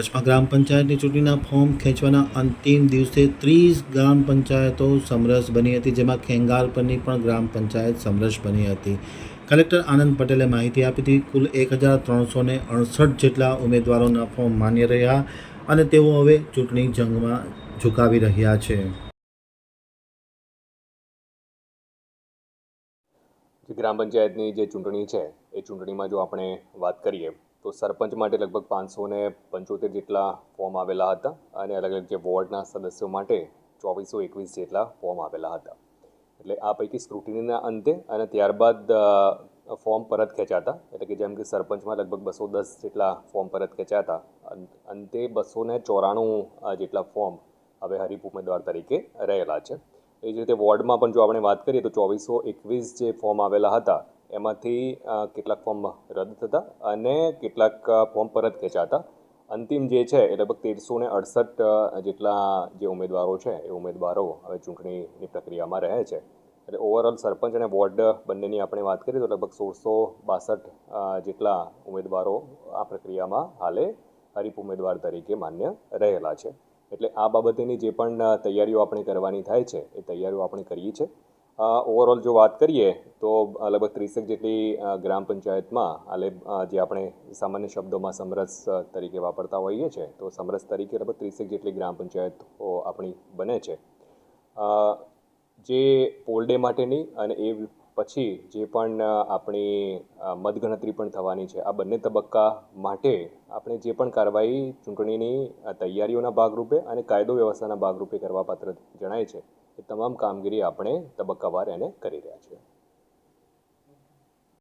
કચ્છમાં ગ્રામ પંચાયતની ચૂંટણીના ફોર્મ ખેંચવાના અંતિમ દિવસે ત્રીસ ગ્રામ પંચાયતો સમરસ બની હતી, જેમાં ખેંગારપરની પણ ગ્રામ પંચાયત સમરસ બની હતી. કલેક્ટર આનંદ પટેલે માહિતી આપી હતી, કુલ એક હજાર ત્રણસો ને અડસઠ જેટલા ઉમેદવારોના ફોર્મ માન્ય રહ્યા અને તેઓ હવે ચૂંટણી જંગમાં ઝુકાવી રહ્યા છે. ગ્રામ પંચાયતની જે ચૂંટણી છે, એ ચૂંટણીમાં જો આપણે વાત કરીએ તો સરપંચ માટે લગભગ પાંચસો ને પંચોતેર જેટલા ફોર્મ આવેલા હતા અને અલગ અલગ જે વોર્ડના સદસ્યો માટે ચોવીસો એકવીસ જેટલા ફોર્મ આવેલા હતા. એટલે આ પૈકી સ્ક્રુટિનીના અંતે અને ત્યારબાદ ફોર્મ પરત ખેંચાતા, એટલે કે જેમ કે સરપંચમાં લગભગ બસો દસ જેટલા ફોર્મ પરત ખેંચાતા હતા અંતે બસો ને ચોરાણું જેટલા ફોર્મ હવે હરીફ ઉમેદવાર તરીકે રહેલા છે. એ જ રીતે વોર્ડમાં પણ જો આપણે વાત કરીએ તો ચોવીસો એકવીસ જે ફોર્મ આવેલા હતા એમાંથી કેટલાક ફોર્મ રદ થતા અને કેટલાક ફોર્મ પરત ખેંચાતા. અંતિમ જે છે એ લગભગ તેરસો ને અડસઠ જેટલા જે ઉમેદવારો છે એ ઉમેદવારો હવે ચૂંટણીની પ્રક્રિયામાં રહે છે. એટલે ઓવરઓલ સરપંચ અને વોર્ડ બંનેની આપણે વાત કરીએ તો લગભગ સોળસો બાસઠ જેટલા ઉમેદવારો આ પ્રક્રિયામાં હાલે હરીફ ઉમેદવાર તરીકે માન્ય રહેલા છે. એટલે આ બાબતેની જે પણ તૈયારીઓ આપણે કરવાની થાય છે એ તૈયારીઓ આપણે કરીએ છીએ. ઓવરઓલ જો વાત કરીએ તો લગભગ ત્રીસેક જેટલી ગ્રામ પંચાયતમાં આલે જે આપણે સામાન્ય શબ્દોમાં સમરસ તરીકે વાપરતા હોઈએ છીએ તો સમરસ તરીકે લગભગ ત્રીસેક જેટલી ગ્રામ પંચાયતો આપણી બને છે. જે પોલ ડે માટેની અને એ પછી જે પણ આપણી મતગણતરી પણ થવાની છે, આ બંને તબક્કા માટે આપણે જે પણ કાર્યવાહી ચૂંટણીની તૈયારીઓના ભાગરૂપે અને કાયદો વ્યવસ્થાના ભાગરૂપે કરવા પાત્ર જણાય છે, એ તમામ કામગીરી આપણે તબક્કાવાર એને કરી રહ્યા છીએ.